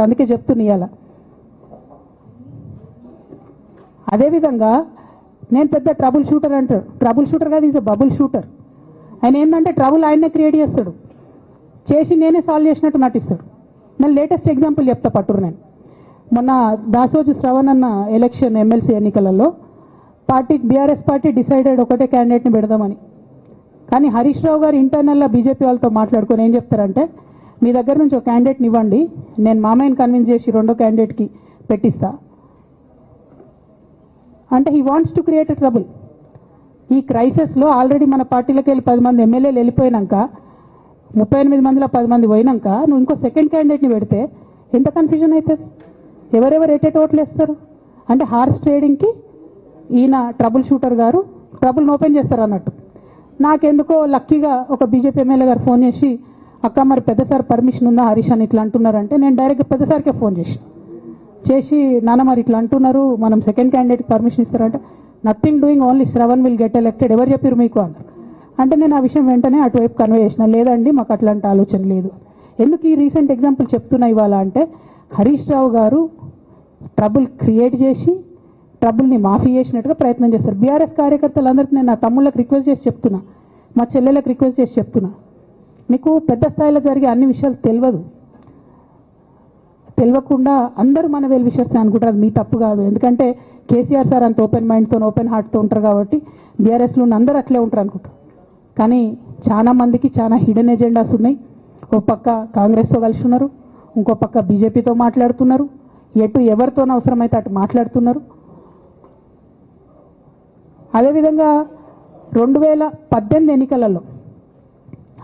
అనుకుంటా అందుకే చెప్తున్నా ఇవాళ అదేవిధంగా నేను పెద్ద ట్రబుల్ షూటర్ అంటారు ట్రబుల్ షూటర్ కాదు ఈజ్ బబుల్ షూటర్ ఆయన ఏంటంటే ట్రబుల్ ఆయన్నే క్రియేట్ చేస్తాడు. చేసి నేనే సాల్వ్ చేసినట్టు నటిస్తాడు. నేను లేటెస్ట్ ఎగ్జాంపుల్ చెప్తా పట్టురు నేను. మొన్న దాసోజు శ్రవణ్ అన్న ఎలక్షన్ ఎమ్మెల్సీ ఎన్నికలలో పార్టీ బీఆర్ఎస్ పార్టీ డిసైడెడ్ ఒకటే క్యాండిడేట్ని పెడదామని. కానీ హరీష్ రావు గారు ఇంటర్నల్గా బీజేపీ వాళ్ళతో మాట్లాడుకొని ఏం చెప్తారంటే మీ దగ్గర నుంచి ఒక క్యాండిడేట్ని ఇవ్వండి. నేను మామయ్యని కన్విన్స్ చేసి రెండో క్యాండిడేట్కి పెట్టిస్తా. అంటే he wants to create trouble ఈ క్రైసిస్లో ఆల్రెడీ మన పార్టీలకు వెళ్ళి పది మంది ఎమ్మెల్యేలు వెళ్ళిపోయినాక ముప్పై ఎనిమిది మందిలో పది మంది పోయినాక నువ్వు ఇంకో సెకండ్ క్యాండిడేట్ని పెడితే ఎంత కన్ఫ్యూజన్ అవుతుంది ఎవరెవరు ఎటెట్ ఓట్లు వేస్తారు? అంటే హార్స్ ట్రేడింగ్కి ఈయన ట్రబుల్ షూటర్ గారు ట్రబుల్ని ఓపెన్ చేస్తారు అన్నట్టు. నాకెందుకో లక్కీగా ఒక బీజేపీ ఎమ్మెల్యే గారు ఫోన్ చేసి అక్క మరి పెద్దసారి పర్మిషన్ ఉందా? హరీష్ అని ఇట్లా అంటున్నారంటే నేను డైరెక్ట్ పెద్దసారికే ఫోన్ చేసి చేసి నాన్న మరి ఇట్లా అంటున్నారు మనం సెకండ్ క్యాండిడేట్ పర్మిషన్ ఇస్తారంటే nothing doing only Sravan will get elected ఎవరు చెప్పారు మీకు అన్నారు? అంటే నేను ఆ విషయం వెంటనే అటువైపు కన్వే చేసిన లేదండి మాకు అట్లాంటి ఆలోచన లేదు. ఎందుకు ఈ రీసెంట్ ఎగ్జాంపుల్ చెప్తున్నా ఇవాళ అంటే హరీష్ రావు గారు ట్రబుల్ క్రియేట్ చేసి ట్రబుల్ని మాఫీ చేసినట్టుగా ప్రయత్నం చేస్తారు. బీఆర్ఎస్ కార్యకర్తలందరికీ నేను నా తమ్ముళ్ళకి రిక్వెస్ట్ చేసి చెప్తున్నా మా చెల్లెలకు రిక్వెస్ట్ చేసి చెప్తున్నా. మీకు పెద్ద స్థాయిలో జరిగే అన్ని విషయాలు తెలియదు. తెలియకుండా అందరూ మన వెల్ విషర్స్ అనుకుంటారు. అది మీ తప్పు కాదు. ఎందుకంటే కేసీఆర్ సార్ అంత ఓపెన్ మైండ్తో ఓపెన్ హార్ట్తో ఉంటారు కాబట్టి బీఆర్ఎస్లో ఉన్న అందరూ అట్లే ఉంటారు అనుకుంటారు. కానీ చాలా మందికి చాలా హిడెన్ ఎజెండాస్ ఉన్నాయి. ఓ పక్క కాంగ్రెస్తో కలిసి ఉన్నారు. ఇంకో పక్క బీజేపీతో మాట్లాడుతున్నారు. ఎటు ఎవరితోనూ అవసరమైతే అటు మాట్లాడుతున్నారు. అదేవిధంగా రెండు వేల పద్దెనిమిది ఎన్నికలలో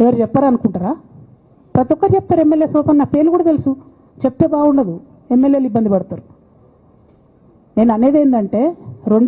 ఎవరు చెప్పారనుకుంటారా? ప్రతి ఒక్కరు చెప్తారు ఎమ్మెల్యే ఓపెన్ నా పేర్లు కూడా తెలుసు. చెప్తే బాగుండదు. ఎమ్మెల్యేలు ఇబ్బంది పడతారు. నేను అనేది ఏంటంటే